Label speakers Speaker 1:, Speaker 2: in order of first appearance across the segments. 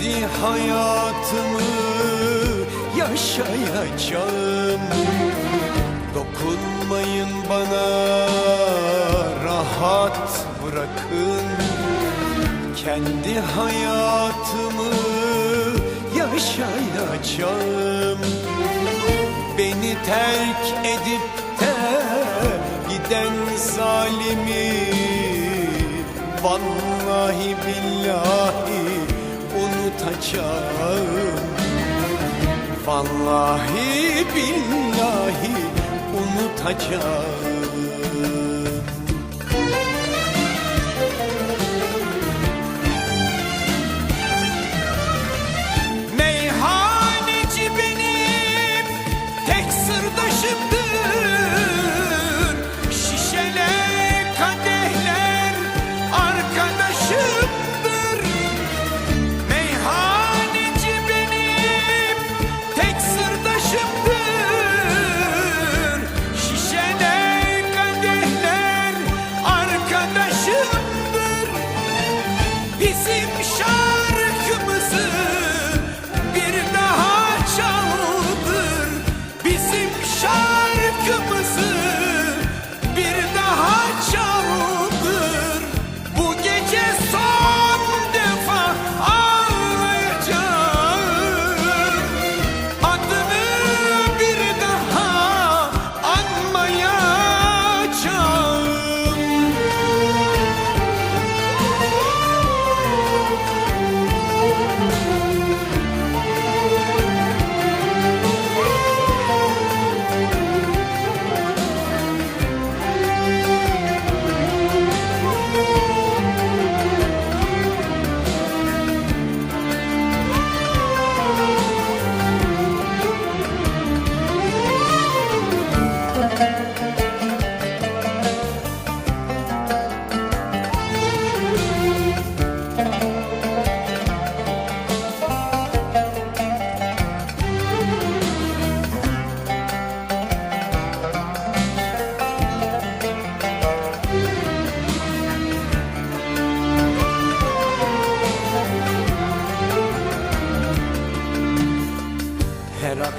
Speaker 1: Kendi hayatımı yaşayacağım. Dokunmayın bana rahat bırakın. Kendi hayatımı yaşayacağım. Beni terk edip de giden zalimi Vallahi billahi unutacağım Vallahi billahi unutacağım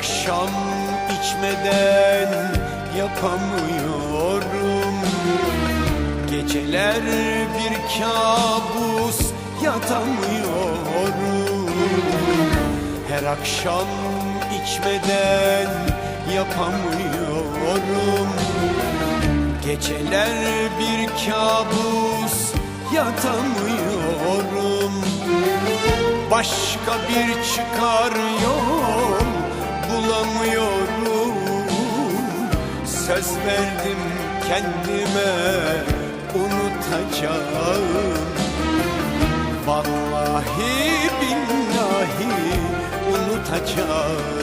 Speaker 1: akşam içmeden yapamıyorum. Geceler bir kabus yatamıyorum. Her akşam içmeden yapamıyorum. Geceler bir kabus yatamıyorum. Başka bir çıkar yol Söz verdim kendime unutacağım. Vallahi billahi unutacağım